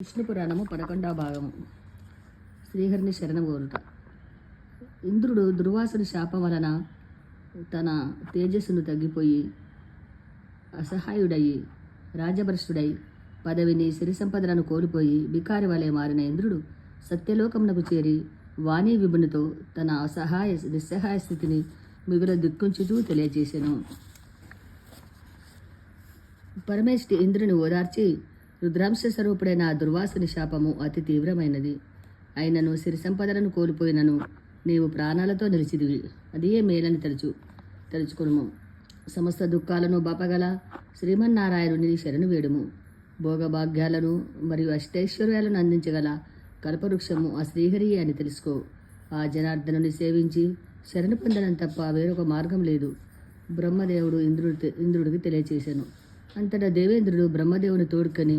విష్ణు పురాణము పదకొండవ భాగము. శ్రీహరిని శరణం కోరుట. ఇంద్రుడు దుర్వాసుని శాపం వలన తన తేజస్సును తగ్గిపోయి అసహాయుడయి రాజభ్రష్టుడై పదవిని సిరి సంపదలను కోల్పోయి బికారి వలె మారిన ఇంద్రుడు సత్యలోకమునకు చేరి వాణి విభునితో తన అసహాయ నిస్సహాయ స్థితిని మిగుల దిక్కుంచుతూ తెలియజేశాను పరమేష్టి ఇంద్రుని ఓదార్చి రుద్రాంశ స్వరూపుడైన ఆ దుర్వాసుని శాపము అతి తీవ్రమైనది. అయినను సిరి సంపదలను కోల్పోయినను నీవు ప్రాణాలతో నిలిచిదివి. అదే మేలని తలుచు తలుచుకును సమస్త దుఃఖాలను బాపగల శ్రీమన్నారాయణుని శరణు వేడుము. భోగభాగ్యాలను మరియు అష్టైశ్వర్యాలను అందించగల కల్పవృక్షము ఆ శ్రీహరి అని తెలుసుకో. ఆ జనార్దనుని సేవించి శరణు పొందడం తప్ప వేరొక మార్గం లేదు. బ్రహ్మదేవుడు ఇంద్రుడి ఇంద్రుడికి తెలియచేశాను. అంతటా దేవేంద్రుడు బ్రహ్మదేవుని తోడుకొని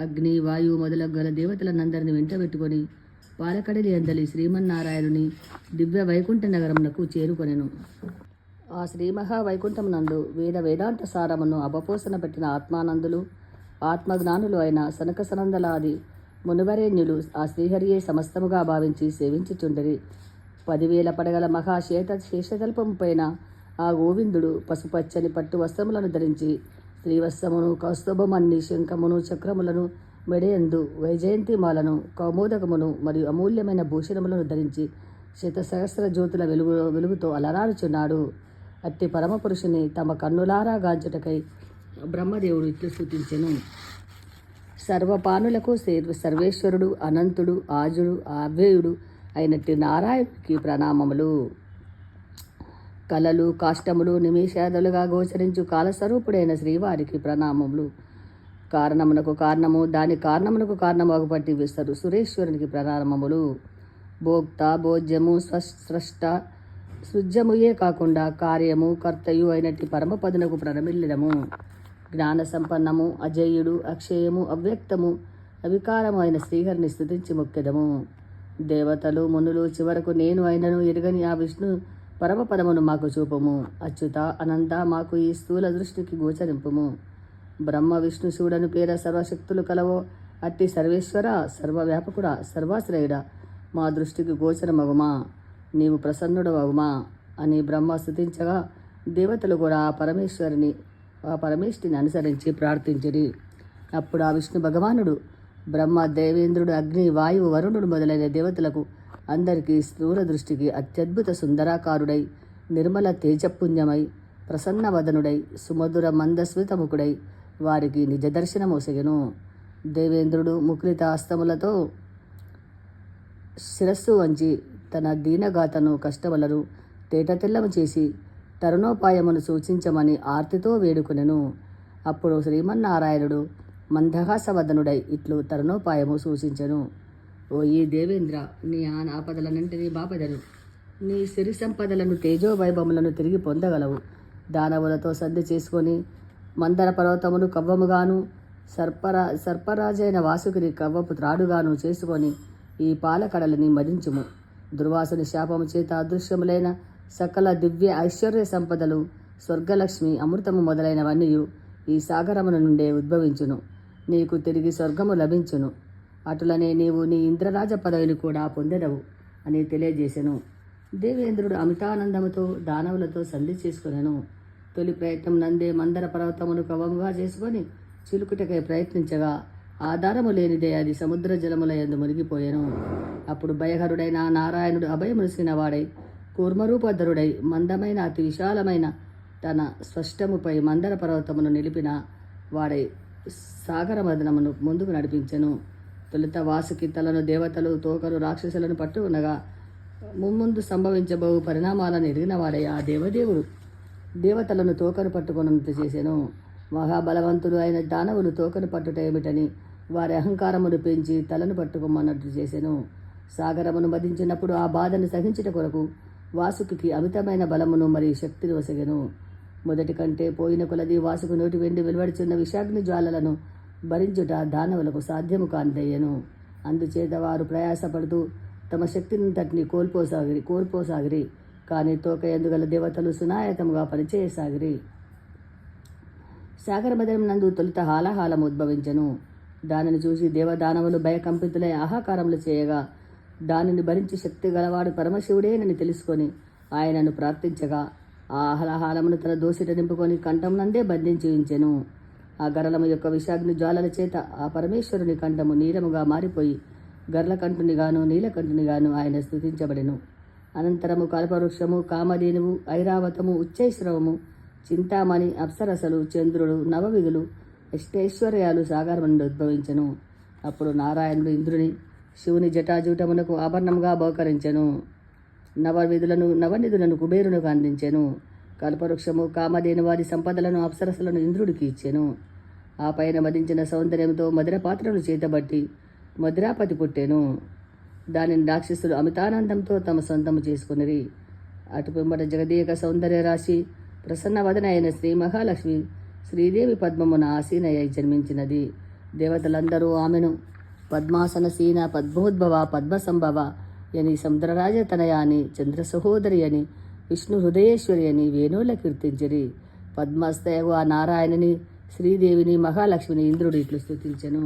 అగ్ని వాయువు మొదలగు గల దేవతలనందరిని వెంటబెట్టుకొని పాలకడలి అందలి శ్రీమన్నారాయణుని దివ్య వైకుంఠ నగరమునకు చేరుకొనెను. ఆ శ్రీ మహావైకుంఠమునందు వేద వేదాంత సారమును అపపోసన పెట్టిన ఆత్మానందులు ఆత్మజ్ఞానులు అయిన సనక సనందలాది మునివరేణ్యులు ఆ శ్రీహరియే సమస్తముగా భావించి సేవించుచుండరి. పదివేల పడగల మహాశేత శేషతల్పము పైన ఆ గోవిందుడు పసుపచ్చని పట్టు వస్త్రములను ధరించి శ్రీవత్సమును కౌస్తుభమన్ని శంఖమును చక్రములను మెడయందు వైజయంతిమాలను కౌమోదకమును మరియు అమూల్యమైన భూషణములను ధరించి శతసహస్ర జ్యోతుల వెలుగు వెలుగుతో అలరారుచున్నాడు. అట్టి పరమపురుషుని తమ కన్నులారా గాంచుటకై బ్రహ్మదేవుడు ఇట్లు సూచించెను. సర్వపానులకు సర్వేశ్వరుడు అనంతుడు ఆజుడు అవ్యయుడు అయినట్టి నారాయణుడికి ప్రణామములు. కళలు కాష్టములు నిమిషాదులుగా గోచరించు కాలస్వరూపుడైన శ్రీవారికి ప్రణామములు. కారణమునకు కారణము దాని కారణమునకు కారణము పట్టి విస్తరు సురేశ్వరునికి ప్రణామములు. భోక్త భోజ్యము స్వస్- స్రష్ట సృజ్యముయే కాకుండా కార్యము కర్తయు అయినట్టి పరమపదునకు ప్రణమిల్లడము. జ్ఞాన సంపన్నము అజేయుడు అక్షయము అవ్యక్తము అవికారము అయిన శ్రీహరిని స్థుతించి ముఖ్యదము దేవతలు మునులు చివరకు నేను అయినను ఎరుగని ఆ విష్ణు పరమపదమును మాకు చూపము. అచ్యుత అనంత మాకు ఈ స్థూల దృష్టికి గోచరింపుము. బ్రహ్మ విష్ణు శివుడను పేర సర్వశక్తులు కలవో అట్టి సర్వేశ్వర సర్వవ్యాపకుడ సర్వాశ్రయుడ మా దృష్టికి గోచరమగుమా. నీవు ప్రసన్నుడవగుమా అని బ్రహ్మ స్థుతించగా దేవతలు కూడా ఆ పరమేశ్వరుని ఆ పరమేష్టిని అనుసరించి ప్రార్థించిరి. అప్పుడు ఆ విష్ణు భగవానుడు బ్రహ్మ దేవేంద్రుడు అగ్ని వాయువు వరుణుడు మొదలైన దేవతలకు అందరికీ స్థూల దృష్టికి అత్యద్భుత సుందరాకారుడై నిర్మల తేజపుణ్యమై ప్రసన్నవదనుడై సుమధుర మందస్మితముఖుడై వారికి నిజదర్శనమొసగెను దేవేంద్రుడు ముకులిత హస్తములతో శిరస్సు వంచి తన దీనగాతను కష్టములను తేటతెల్లము చేసి తరుణోపాయమును సూచించమని ఆర్తితో వేడుకొనెను. అప్పుడు శ్రీమన్నారాయణుడు మందహాసవదనుడై ఇట్లు తరుణోపాయము సూచించెను. ఓ ఈ దేవేంద్ర నీ ఆ ఆపదలనంటినీ బాపదను. నీ సిరి సంపదలను తేజోవైభవములను తిరిగి పొందగలవు. దానవులతో సర్ది చేసుకొని మందర పర్వతమును కవ్వముగాను సర్పరా సర్పరాజైన వాసుకిని కవ్వపు త్రాడుగాను చేసుకొని ఈ పాలకడలని మదించుము. దుర్వాసుని శాపము చేత అదృశ్యములైన సకల దివ్య ఐశ్వర్య సంపదలు స్వర్గలక్ష్మి అమృతము మొదలైనవన్నీ ఈ సాగరమున నుండే ఉద్భవించును. నీకు తిరిగి స్వర్గము లభించును. అటులనే నీవు నీ ఇంద్రరాజ పదవిని కూడా పొందెదవు అని తెలియజేసెను. దేవేంద్రుడు అమితానందముతో దానవులతో సంధి చేసుకునెను. తొలి ప్రయత్నం నందే మందర పర్వతమును కవముగా చేసుకొని చిలుకుటకై ప్రయత్నించగా ఆధారము లేనిదే అది సముద్ర జలముల ఎందు మునిగిపోయాను. అప్పుడు భయహరుడైన నారాయణుడు అభయమునిసిన వాడై కూర్మరూపధరుడై మందమైన అతి విశాలమైన తన స్పష్టముపై మందర పర్వతమును నిలిపిన వాడై సాగర మదనమును ముందుకు నడిపించెను. తొలుత వాసుకి తలను దేవతలు తోకలు రాక్షసులను పట్టు ఉండగా ముమ్ముందు సంభవించబోవు పరిణామాలను ఎరిగిన వాడే ఆ దేవదేవుడు. దేవతలను తోకను పట్టుకున్నంత చేశాను మహాబలవంతులు అయిన దానవులు తోకను పట్టుట ఏమిటని వారి అహంకారమును పెంచి తలను పట్టుకోమన్నట్టు చేశాను సాగరమును మదించినప్పుడు ఆ బాధను సహించుట కొరకు వాసుకి అమితమైన బలమును మరియు శక్తిని వసగెను. మొదటి కంటే పోయిన కొలది వాసుకు నోటి వెండి వెలువడుచున్న విషాగ్ని జ్వాలలను భరించుట దానవులకు సాధ్యము కానిదయ్యను. అందుచేత వారు ప్రయాసపడుతూ తమ శక్తినంతటిని కోల్పోసాగిరి కోల్పోసాగిరి. కానీ తోక ఎందుగల దేవతలు సునాయతముగా పనిచేయసాగిరి. సాగర మదనం నందు తొలుత హాలాహాలం ఉద్భవించెను. దానిని చూసి దేవదానవులు భయకంపితులై ఆహాకారములు చేయగా దానిని భరించి శక్తి గలవాడు పరమశివుడేనని తెలుసుకొని ఆయనను ప్రార్థించగా ఆ ఆహ్లాహాలమును తన దోసిట నింపుకొని కంఠం నందే బంధించి ఉంచెను. ఆ గరళము యొక్క విషాగ్ని జ్వాలల చేత ఆ పరమేశ్వరుని కంఠము నీలముగా మారిపోయి గర్లకంఠునిగాను నీలకంఠునిగాను ఆయన స్థుతించబడెను. అనంతరము కల్పవృక్షము కామధేనువు ఐరావతము ఉచ్చైశ్రవము చింతామణి అప్సరసలు చంద్రుడు నవవిధులు అష్టైశ్వర్యాలు సాగరం ఉద్భవించను ఉద్భవించెను. అప్పుడు నారాయణుడు ఇంద్రుని శివుని జటాజూటమునకు ఆభరణంగా బహుకరించెను నవవిధులను నవనిధులను కుబేరునకు అందించెను. కల్పవృక్షము కామధేను వారి సంపదలను అప్సరసలను ఇంద్రుడికి ఇచ్చెను. ఆ పైన మదించిన సౌందర్యంతో మధుర పాత్రలు చేతబట్టి మధురాపతి పుట్టెను. దానిని రాక్షసులు అమితానందంతో తమ సొంతము చేసుకుని అటు జగదీయక సౌందర్య రాశి ప్రసన్నవదన అయిన శ్రీ మహాలక్ష్మి శ్రీదేవి పద్మమున ఆసీనయ్య జన్మించినది. దేవతలందరూ ఆమెను పద్మాసన సీన పద్మోద్భవ పద్మసంభవ అని సముద్రరాజ తనయాని చంద్ర సహోదరి అని విష్ణు హృదయేశ్వరి అని వేణువుల కీర్తించిరి. పద్మస్తయగు ఆ నారాయణని శ్రీదేవిని మహాలక్ష్మిని ఇంద్రుడు ఇట్లు స్థుతించను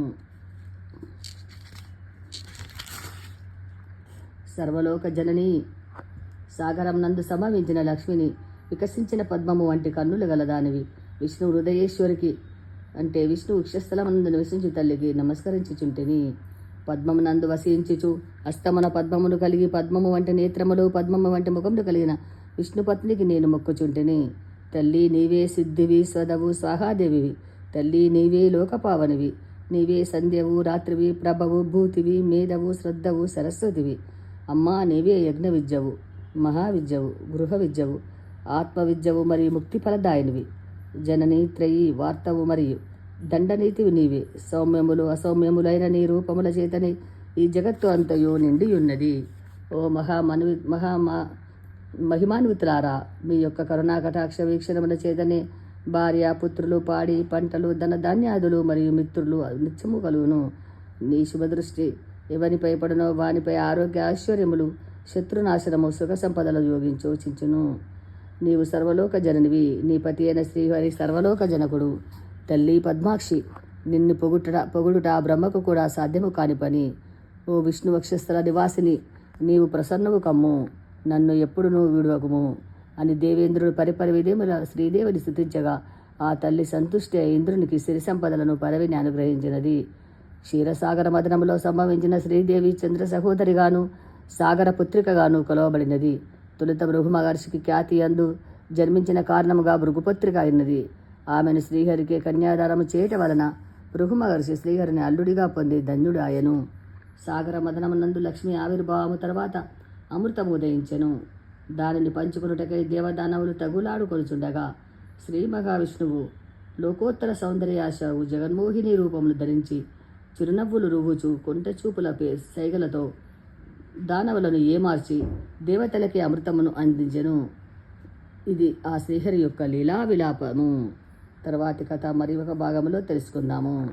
సర్వలోక జనని సాగరం నందు సమవించిన లక్ష్మిని వికసించిన పద్మము వంటి కన్నులు గలదానివి విష్ణు హృదయేశ్వరికి అంటే విష్ణు వృక్షస్థలమందు నివసించు తల్లికి నమస్కరించుచుంటిని. పద్మమునందు వసించుచు అస్తమన పద్మమును కలిగి పద్మము వంటి నేత్రములు పద్మము వంటి ముఖములు కలిగిన విష్ణుపత్నికి నేను మొక్కుచుంటిని. తల్లి నీవే సిద్ధివి స్వదవు స్వాహాదేవివి తల్లి నీవే లోకపావనివి. నీవే సంధ్యవు రాత్రివి ప్రభవు భూతివి మేధవు శ్రద్ధవు సరస్వతివి. అమ్మా నీవే యజ్ఞ విద్యవు మహావిద్యవు గృహ విద్యవు ఆత్మ విద్యవు మరియు ముక్తి ఫలదాయనివి జనని త్రయి వార్తవు మరియు దండనీతివి నీవే. సౌమ్యములు అసౌమ్యములైన నీ రూపముల చేతని ఈ జగత్తు అంతయో నిండి ఉన్నది ఓ మహామను మహామా మహిమాన్వితులారా మీ యొక్క కరుణా కటాక్ష వీక్షణముల చేతనే భార్య పుత్రులు పాడి పంటలు ధన ధాన్యాదులు మరియు మిత్రులు నిత్యము కలుగును. నీ శుభదృష్టి ఎవనిపై పడునో వానిపై ఆరోగ్య ఐశ్వర్యములు శత్రునాశనము సుఖ సంపదలు యోగించు చించును. నీవు సర్వలోక జననివి నీ పతి అయిన శ్రీహరి సర్వలోక జనకుడు. తల్లి పద్మాక్షి నిన్ను పొగుట పొగుడుట బ్రహ్మకు కూడా సాధ్యము కాని పని. ఓ విష్ణు వక్షస్థల నివాసిని నీవు ప్రసన్నము కమ్ము. నన్ను ఎప్పుడు నువ్వు విడువకుము? అని దేవేంద్రుడు పరిపరి విధేముల శ్రీదేవిని స్థుతించగా ఆ తల్లి సంతుష్టి ఇంద్రునికి సిరి సంపదలను పరవిని అనుగ్రహించినది. క్షీరసాగర మదనములో సంభవించిన శ్రీదేవి చంద్ర సహోదరిగాను సాగర పుత్రికగాను కొలవబడినది. తొలుత భృగు మహర్షికి ఖ్యాతి అందు జన్మించిన కారణముగా భృగుపుత్రిక అయినది. ఆమెను శ్రీహరికి కన్యాదానము చేయటం వలన భృగు మహర్షి శ్రీహరిని అల్లుడిగా పొంది ధన్యుడు ఆయను. సాగర మదనమునందు లక్ష్మి ఆవిర్భావము తర్వాత అమృతము ఉదయించెను. దానిని పంచుకున్నటకై దేవదానవులు తగులాడుకొనుచుండగా శ్రీ మహావిష్ణువు లోకోత్తర సౌందర్యాశవు జగన్మోహిని రూపమును ధరించి చిరునవ్వులు రువ్వుచు కొంట చూపుల పే సైగలతో దానవులను ఏమార్చి దేవతలకి అమృతమును అందించెను. ఇది ఆ శ్రీహరి యొక్క లీలా విలాపము తర్వాతి కథ మరి ఒక భాగంలో తెలుసుకుందాము.